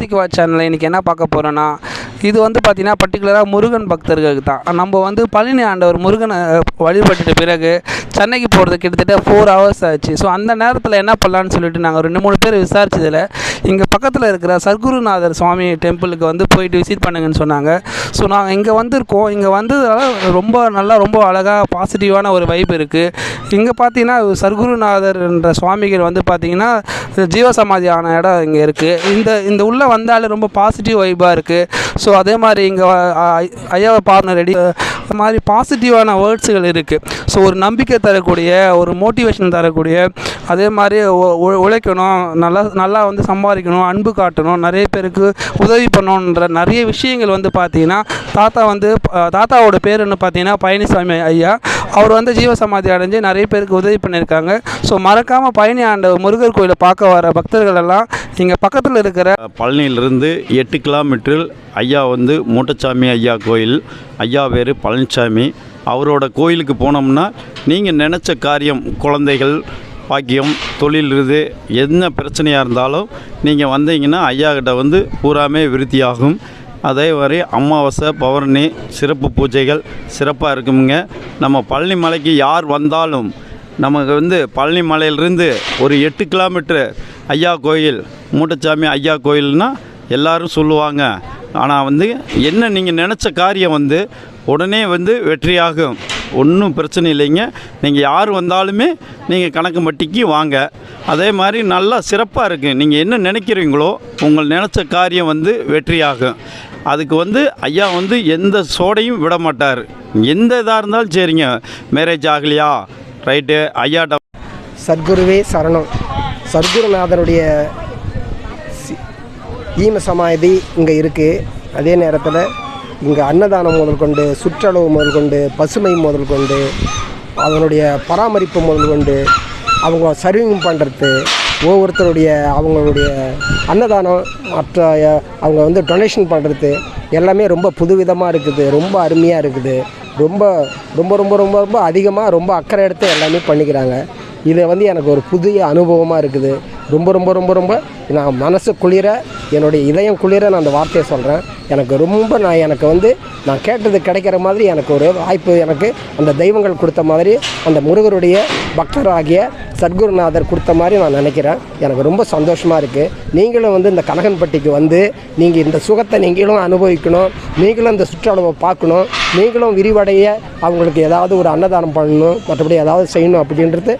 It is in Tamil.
வா சேனலில் இன்றைக்கி என்ன பார்க்க போகிறோன்னா இது வந்து பார்த்திங்கன்னா பர்டிகுலராக முருகன் பக்தர்களுக்கு தான் நம்ம வந்து பழனி ஆண்டவர் முருகனை வழிபட்டுட்டு பிறகு சென்னைக்கு போகிறது கிட்டத்தட்ட ஃபோர் ஹவர்ஸ் ஆச்சு. ஸோ அந்த நேரத்தில் என்ன பண்ணலான்னு சொல்லிட்டு நாங்கள் ரெண்டு மூணு பேர் விசாரிச்சதில் இங்கே பக்கத்தில் இருக்கிற சர்க்குருநாதர் சுவாமி டெம்பிளுக்கு வந்து போயிட்டு விசிட் பண்ணுங்கன்னு சொன்னாங்க. ஸோ நாங்கள் இங்கே வந்திருக்கோம். இங்கே வந்ததால ரொம்ப நல்லா ரொம்ப அழகாக பாசிட்டிவான ஒரு வைப் இருக்குது இங்கே பார்த்தீங்கன்னா சர்க்குருநாதர் என்ற சுவாமிகள் வந்து பார்த்தீங்கன்னா ஜீவசமாதியான இடம் இங்கே இருக்குது இந்த இந்த உள்ளே வந்தாலே ரொம்ப பாசிட்டிவ் வைப்பாக இருக்குது ஸோ அதே மாதிரி இங்கே ஐயாவை பார்ட்னர் ரெடி இந்த மாதிரி பாசிட்டிவான வேர்ட்ஸுகள் இருக்குது ஸோ ஒரு நம்பிக்கை தரக்கூடிய ஒரு மோட்டிவேஷன் தரக்கூடிய அதே மாதிரி உழைக்கணும் நல்லா நல்லா வந்து சம்பாதிக்கணும் அன்பு காட்டணும் நிறைய பேருக்கு உதவி பண்ணணுன்ற நிறைய விஷயங்கள் வந்து பார்த்திங்கன்னா தாத்தா வந்து தாத்தாவோட பேர் என்ன பார்த்தீங்கன்னா பழனிசாமி ஐயா. அவர் வந்து ஜீவசமாதி அடைஞ்சு நிறைய பேருக்கு உதவி பண்ணியிருக்காங்க. ஸோ மறக்காமல் பழனி ஆண்ட முருகர் கோயிலை பார்க்க வர பக்தர்கள் எல்லாம் இங்கே பக்கத்தில் இருக்கிற பழனியிலிருந்து எட்டு கிலோமீட்டரில் ஐயா வந்து மூட்டச்சாமி ஐயா கோயில் ஐயா பேர் பழனிசாமி அவரோட கோயிலுக்கு போனோம்னா நீங்கள் நினச்ச காரியம் குழந்தைகள் பாக்கியம் தொழில் இது என்ன பிரச்சனையாக இருந்தாலும் நீங்கள் வந்தீங்கன்னா ஐயா கிட்ட வந்து பூராமே விருத்தியாகும். அதே மாதிரி அமாவாசை பௌர்ணமி சிறப்பு பூஜைகள் சிறப்பாக இருக்குமுங்க. நம்ம பழனி மலைக்கு யார் வந்தாலும் நமக்கு வந்து பழனி மலையிலிருந்து ஒரு எட்டு கிலோமீட்டரு ஐயா கோயில் மூட்டச்சாமி ஐயா கோயில்னால் எல்லாரும் சொல்லுவாங்க. ஆனால் வந்து என்ன நீங்கள் நினச்ச காரியம் வந்து உடனே வந்து வெற்றியாகும். ஒன்றும் பிரச்சனை இல்லைங்க. நீங்கள் யார் வந்தாலுமே நீங்கள் கணக்கு மட்டிக்கு வாங்க. அதே மாதிரி நல்லா சிறப்பாக இருக்குது நீங்கள் என்ன நினைக்கிறீங்களோ உங்கள் நினச்ச காரியம் வந்து வெற்றியாகும். அதுக்கு வந்து ஐயா வந்து எந்த சோடையும் விட மாட்டார். எந்த இதாக இருந்தாலும் சரிங்க. மேரேஜ் ஆகலையா? ரைட்டு. ஐயாட்ட சத்குருவே சரணம். சத்குருநாதனுடைய ஈம சமாதி இங்கே இருக்குது அதே நேரத்தில் இங்கே அன்னதானம் முதல் கொண்டு சுற்றளவு முதல் கொண்டு பசுமை முதல் கொண்டு அதனுடைய பராமரிப்பு முதல் கொண்டு அவங்க சர்விங் பண்ணுறது ஒவ்வொருத்தருடைய அவங்களுடைய அன்னதானம் மற்ற அவங்க வந்து டொனேஷன் பண்ணுறது எல்லாமே ரொம்ப புதுவிதமாக இருக்குது ரொம்ப அருமையாக இருக்குது. ரொம்ப ரொம்ப ரொம்ப ரொம்ப ரொம்ப அதிகமாக ரொம்ப அக்கறை எடுத்து எல்லாமே பண்ணிக்கிறாங்க. இதை வந்து எனக்கு ஒரு புதிய அனுபவமாக இருக்குது. ரொம்ப ரொம்ப ரொம்ப ரொம்ப நான் மனசு குளிர என்னுடைய இதயம் குளிர நான் அந்த வார்த்தையை சொல்கிறேன் எனக்கு ரொம்ப நான் எனக்கு வந்து நான் கேட்டது கிடைக்கிற மாதிரி எனக்கு ஒரு வாய்ப்பு எனக்கு அந்த தெய்வங்கள் கொடுத்த மாதிரி அந்த முருகருடைய பக்தராகிய சத்குருநாதர் கொடுத்த மாதிரி நான் நினைக்கிறேன். எனக்கு ரொம்ப சந்தோஷமாக இருக்குது நீங்களும் வந்து இந்த கனகன்பட்டிக்கு வந்து நீங்கள் இந்த சுகத்தை நீங்களும் அனுபவிக்கணும். நீங்களும் இந்த சுற்றுலாவை பார்க்கணும். நீங்களும் விரிவடைய அவங்களுக்கு ஏதாவது ஒரு அன்னதானம் பண்ணணும். மற்றபடி ஏதாவது செய்யணும் அப்படின்றது